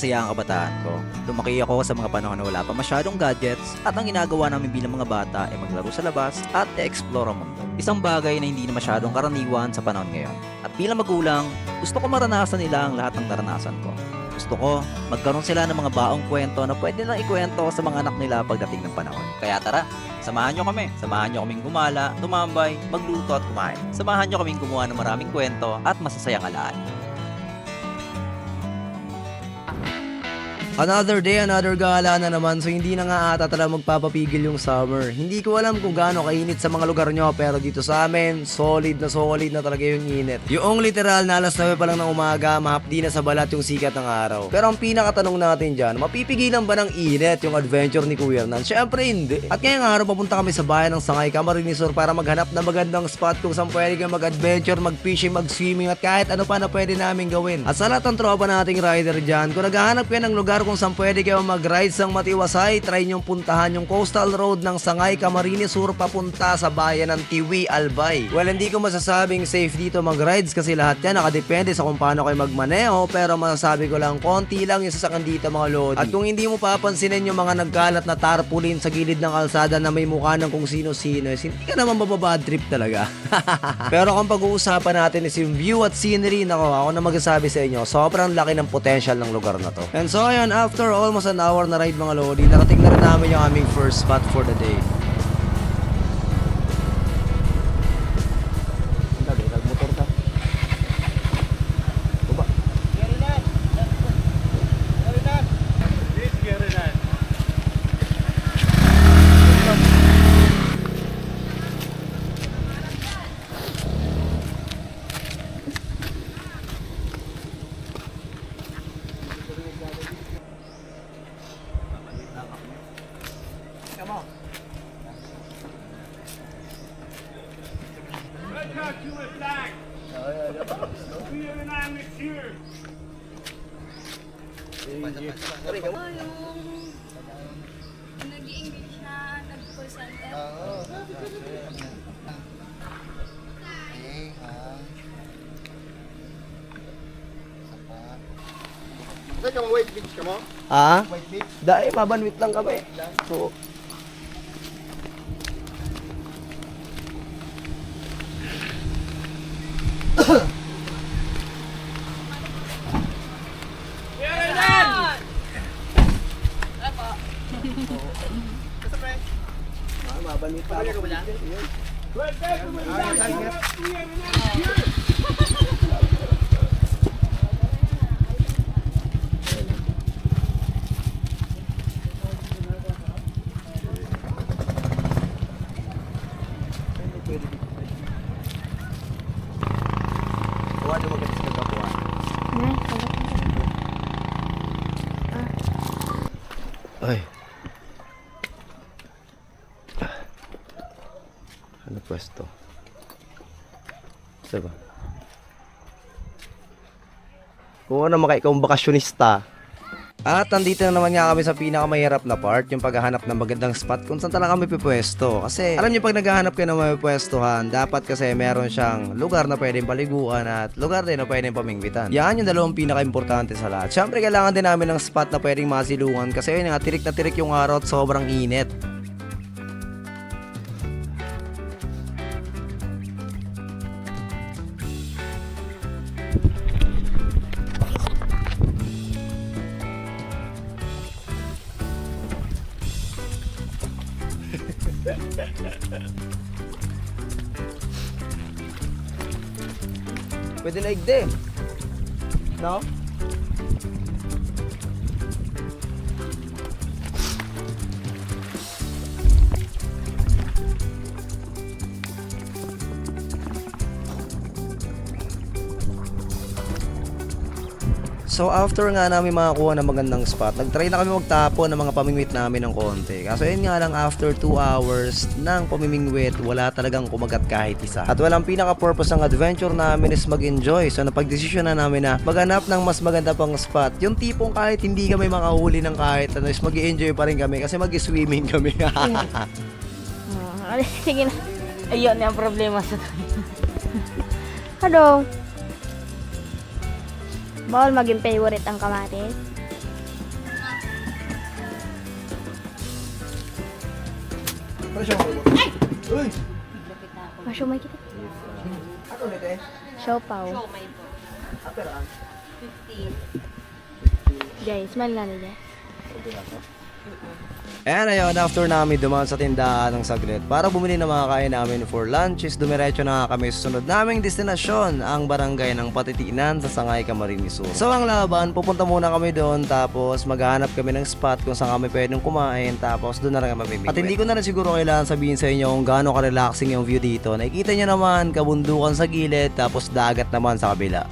at masaya ang kabataan ko. Lumaki ako sa mga panahon na wala pa masyadong gadgets at ang ginagawa namin bilang mga bata ay maglaro sa labas at e-explore ang mundo. Isang bagay na hindi na masyadong karaniwan sa panahon ngayon. At bilang magulang, gusto ko maranasan nila ang lahat ng naranasan ko. Gusto ko, magkaroon sila ng mga baong kwento na pwede lang ikwento sa mga anak nila pagdating ng panahon. Kaya tara, samahan nyo kami. Samahan nyo kaming gumala, tumambay, magluto at kumain. Samahan nyo kaming gumawa ng maraming kwento at masasayang alaan. Another day, another gala na naman so hindi na nga ata talaga magpapapigil yung summer. Hindi ko alam kung gaano kainit sa mga lugar nyo pero dito sa amin, solid na solid na talaga yung init. Yung literal na alas 9 pa lang ng umaga, mahapdi na sa balat yung sikat ng araw. Pero ang pinakatanong natin dyan, mapipigilan ba ng init yung adventure ni Kuya Hernan? Syempre hindi. At ngayong araw papunta kami sa bayan ng Sangay, Camarines Sur para maghanap ng magandang spot kung saan pwede kang mag-adventure, mag-fishing, mag-swimming at kahit ano pa na pwede namin gawin. At sa lahat ng tropa nating rider dyan, kung naghahanap kayo ng lugar kung saan pwede kayo mag-ride sang matiwasay, try nyong puntahan yung coastal road ng Sangay, Camarines Sur papunta sa bayan ng Tiwi, Albay. Well, hindi ko masasabing safe dito mag-rides kasi lahat yan nakadepende sa kung paano kayo magmaneho pero masasabi ko lang konti lang yung sasakan dito mga lodi. At kung hindi mo papansinin yung mga nagkalat na tarpaulin sa gilid ng kalsada na may mukha ng kung sino-sino, is hindi ka naman mababad trip talaga. pero kung pag-uusapan natin is yung view at scenery, nako, ako na magsasabi sa inyo, sobrang laki ng potential ng lugar na to. And so ayun, after almost an hour na ride mga lodi, narating na rin namin yung aming first spot for the day. Saan ka mo white beach ka mo? Ah? White beach? Dahil mabanwit lang kami. So, mabanwit pa ako. Kuha na magalis ka kapuha. Ay. Ano pwesto? Diba? Kung ano maka ikaw bakasyonista. At andito na naman nga kami sa pinakamahirap na part, yung paghahanap ng magandang spot kung saan talaga kami pipwesto. Kasi alam niyo pag naghahanap kayo ng may pwestuhan, dapat kasi meron siyang lugar na pwedeng paliguan at lugar din na pwedeng pamingwitan. Yan yung dalawang pinaka-importante sa lahat. Siyempre kailangan din namin ng spot na pwedeng masilungan kasi yun nga tirik na tirik yung araw at sobrang init. Pwede na igde. No? So after nga namin makakuha ng magandang spot, nagtry na kami magtapo ng mga pamingwit namin ng konti. Kaso yun nga lang after 2 hours ng pamimingwit, wala talagang kumagat kahit isa. At walang pinaka-purpose ng adventure namin is mag-enjoy. So napag-desisyon na namin na maghanap ng mas maganda pang spot. Yung tipong kahit hindi kami makahuli ng kahit ano, is mag enjoy pa rin kami kasi mag-swimming kami. Alis, sige na. Ayun ang problema sa Hello. Bawal maging favorite ang kamatis. Presyo mo. Ay! Uy! Masyo may kita. Ako nito eh. Siopaw. Aperaan. 50. Jay, smile nga nila. Okay na And ayun, after namin dumaan sa tindahan ng saglit para bumili ng mga kain namin for lunch is dumiretso na kami sa sunod naming destinasyon, ang barangay ng Patitinan sa Sangay, Camarines Sur. So ang laban, pupunta muna kami doon tapos maghanap kami ng spot kung saan kami pwedeng kumain tapos doon na rin kami. At hindi ko na rin siguro kailangan sabihin sa inyo kung gaano ka-relaxing yung view dito. Nakikita nyo naman, kabundukan sa gilid tapos dagat naman sa kabila.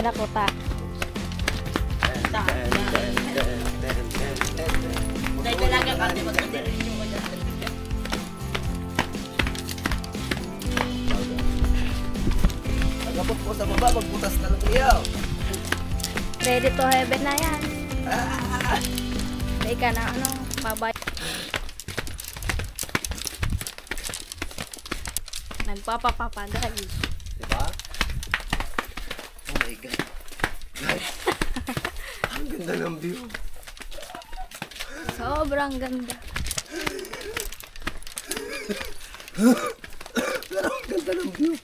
Pira ko ta. Pagkapot po sa baba, magbutas na ng iyaw. Ready to heaven na yan. May ka na ano, babay. Nagpapapapaday. Diba? My God. Guys, ang ganda ng view. Sobrang ganda. Pero ang ganda ng view.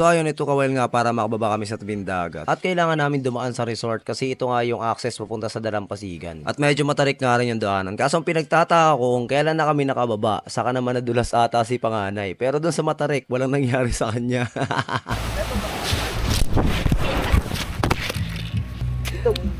So ayun, ito kawal nga para makababa kami sa tabing dagat. At kailangan namin dumaan sa resort kasi ito nga yung access papunta sa Dalampasigan. At medyo matarik nga rin yung daanan. Kaso ang pinagtataka ko kung kailan na kami nakababa, saka naman nadulas ata si Panganay. Pero dun sa matarik, walang nangyari sa kanya.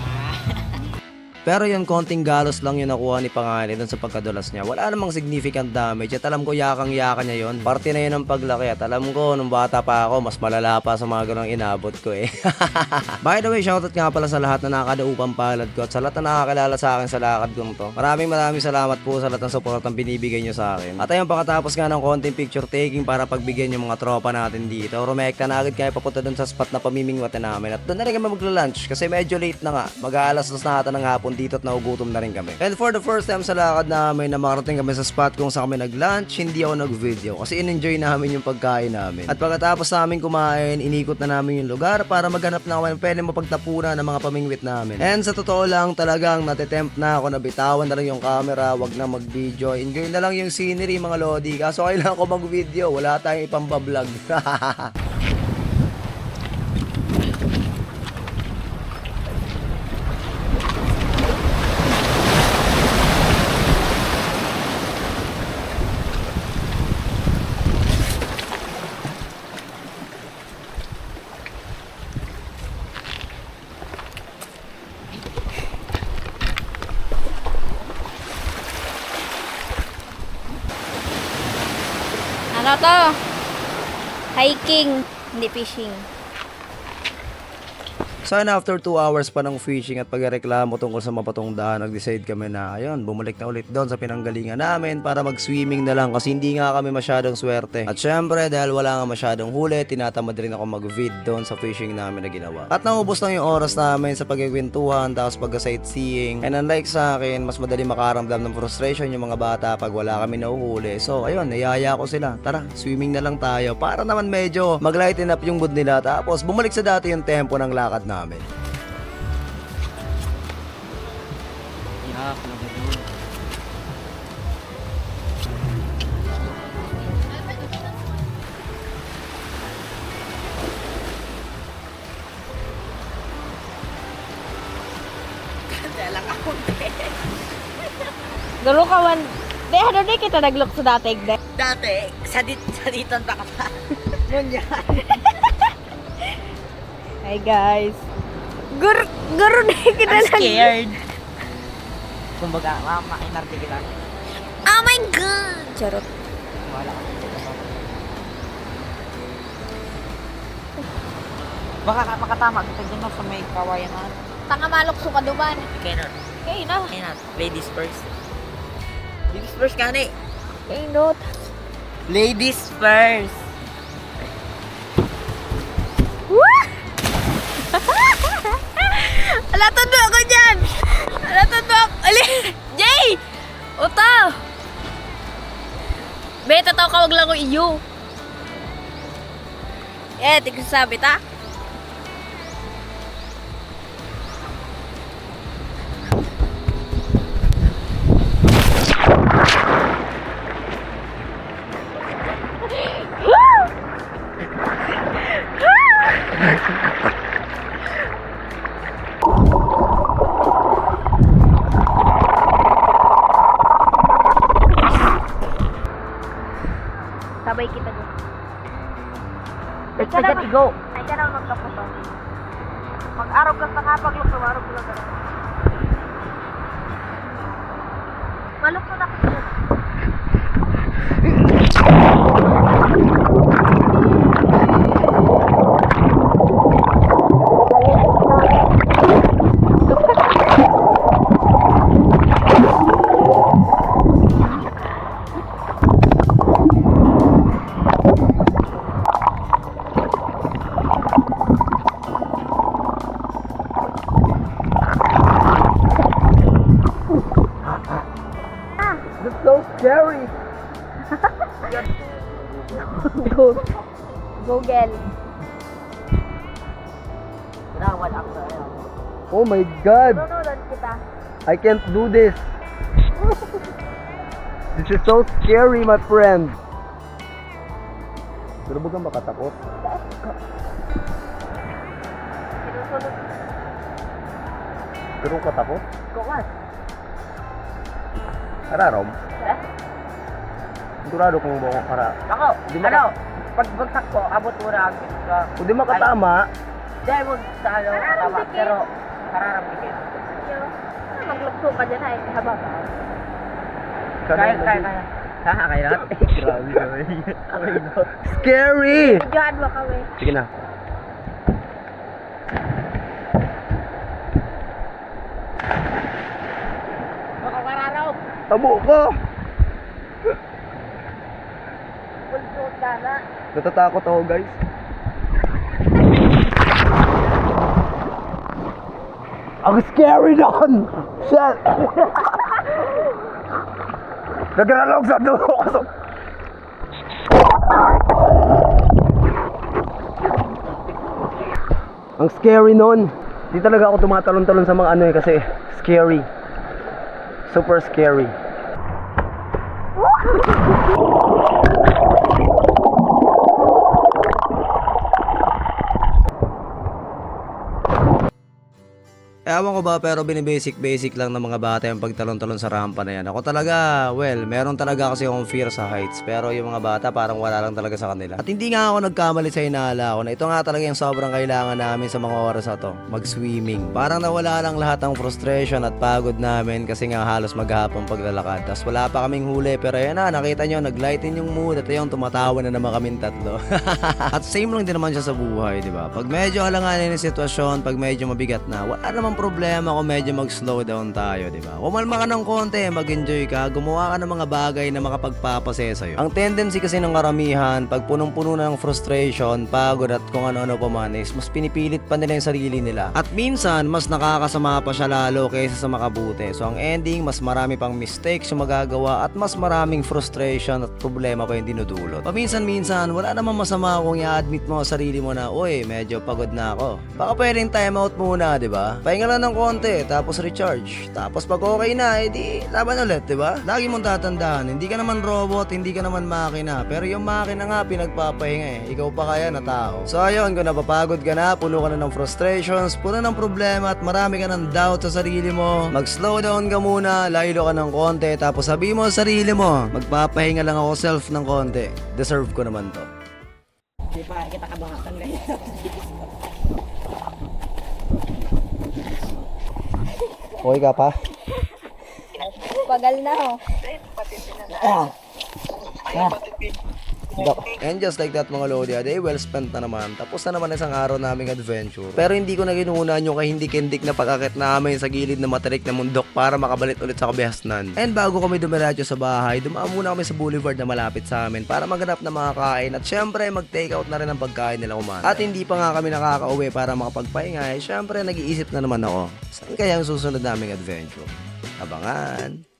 Pero yun, konting galos lang yung nakuha ni Panganay dun sa pagkadulas niya. Wala namang significant damage. At alam ko yakang-yaka niya yun. Parte na yun ng paglaki. At alam ko, nung bata pa ako, mas malala pa sa mga ganong inabot ko eh. By the way, shoutout nga pala sa lahat na nakadaupang palad ko. At sa lahat na nakakilala sa akin sa lakad kong to. Maraming maraming salamat po sa lahat ng support ang binibigay nyo sa akin. At ayun, pagkatapos nga ng konting picture taking para pagbigyan yung mga tropa natin dito. Rumekta na agad kayo papunta dun sa spot na pamimingwatan namin. At doon na rin kami magla-lunch kasi medyo late na nga. Mag-aalas na ata ng hapon dito at nagugutom na rin kami. And for the first time sa lakad namin na makarating kami sa spot kung saan kami nag-lunch, hindi ako nag-video kasi in-enjoy namin yung pagkain namin. At pagkatapos namin kumain, inikot na namin yung lugar para maghanap na kami ng pwede mapagtapunan ng mga pamingwit namin. And sa totoo lang, talagang natitempt na ako na bitawan na lang yung camera, wag na mag-video. Enjoy na lang yung scenery mga lodi. Kaso kailangan ko mag-video, vlog tayong ipambablog. Ano to? Hiking, hindi fishing. So and after 2 hours pa ng fishing at pagreklamo tungkol sa mapatong daan, nag-decide kami na ayun, bumalik na ulit doon sa pinanggalingan namin para mag-swimming na lang kasi hindi nga kami masyadong swerte. At syempre dahil wala nga masyadong huli, tinatamad rin ako mag-vid doon sa fishing namin na ginawa. At naubos lang yung oras namin sa pagkikwentuhan tapos pag-sightseeing. And unlike sa akin, mas madali makaramdam ng frustration yung mga bata pag wala kami nahuhuli. So ayun, niyaya ko sila. Tara, swimming na lang tayo para naman medyo mag-lighten up yung mood nila tapos bumalik sa dati yung tempo ng lakad namin. Garo ka man. Di, ano di kita naglok sa dating de. Dati, sa, dit, sa diton pa ka pa. Ngunyan. Hi guys. Gur garo di kita I'm scared. Kumbaga, mama, inarte kita. Oh my god. Charot. Wala ka. Baka ka makatama kita dyan sa may kawayan na. Tanga malok sa kaduman. Cannot. Kay na. Cannot. Ladies first. Ladies first ka ni. Kay not. Ladies first. Be, tataw ka wag lang ko iyo. Eh, tigsasabi ta. Ay, ka na magkaputo. Mag-araw ka sa kapag araw ko lang god! Tununan kita. I can't do this! This is so scary, my friend! Pero ba kang makatakot? Sinusunod Pero katakot? ko man. Kararom? Sigurado kung mo ako kara. Ako, Di ba ano, pag bagsak ko, abot mo na ang ka. Kung di makatama, Dahil mo sa ano, tama, dikit. pero kararamdikit. Ano, maglukso ka dyan ay habang. Kaya, kaya, kaya. Kaya, kaya na. Grabe kami. Scary! Medyohan mo kami. Sige na. Baka kararaw. Tabo ko! Ka na. Natatakot ako guys. Ang scary doon! Shit! Nagralog sa dulo ko. Ang scary noon. Di talaga ako tumatalon-talon sa mga ano eh kasi scary. Super scary. Ewan ko ba pero binibasic-basic lang ng mga bata yung pagtalon-talon sa rampa na yan. Ako talaga, well, meron talaga kasi akong fear sa heights. Pero yung mga bata parang wala lang talaga sa kanila. At hindi nga ako nagkamali sa inaala ko na ito nga talaga yung sobrang kailangan namin sa mga oras na to. Mag-swimming. Parang nawala lang lahat ng frustration at pagod namin kasi nga halos maghapon paglalakad. Tapos wala pa kaming huli pero ayan na, nakita nyo, naglighten yung mood at ayun, tumatawa na naman kaming tatlo. at same lang din naman siya sa buhay, di ba? Pag medyo alanganin yung sitwasyon, pag medyo mabigat na, wala namang problema kung medyo mag-slow down tayo, di ba? Kumalma ka ng konti, mag-enjoy ka, gumawa ka ng mga bagay na makapagpapasaya sa'yo. Ang tendency kasi ng karamihan, pag punong-puno na ng frustration, pagod at kung ano-ano pa man is, mas pinipilit pa nila yung sarili nila. At minsan, mas nakakasama pa siya lalo kaysa sa makabuti. So ang ending, mas marami pang mistakes yung magagawa at mas maraming frustration at problema pa yung dinudulot. Paminsan-minsan, wala namang masama kung i-admit mo sa sarili mo na, uy, medyo pagod na ako. Baka pwedeng time out muna, di ba? Pahinga lang ng konti, tapos recharge. Tapos pag okay na, edi laban ulit, di ba? Lagi mong tatandaan, hindi ka naman robot, hindi ka naman makina. Pero yung makina nga, pinagpapahinga eh. Ikaw pa kaya na tao. So ayun, kung napapagod ka na, puno ka na ng frustrations, puno ng problema at marami ka ng doubt sa sarili mo, mag-slow down ka muna, laylo ka ng konti, tapos sabi mo sa sarili mo, magpapahinga lang ako self ng konti. Deserve ko naman to. Di pa kita kabangatan ganyan. Okay ka pa? Pagal na ho. And just like that mga Lodi, day well spent na naman. Tapos na naman isang araw naming adventure. Pero hindi ko na ginuunan yung kahindik-hindik na pagkakit namin sa gilid ng matarik na mundok para makabalit ulit sa kabihasnan. And bago kami dumiretso sa bahay, dumaan muna kami sa boulevard na malapit sa amin para maghanap ng mga kain at syempre mag-take out na rin ang pagkain nila kumain. At hindi pa nga kami nakakauwi para makapagpahinga, eh, syempre nag-iisip na naman ako. Saan kaya ang susunod naming adventure? Abangan!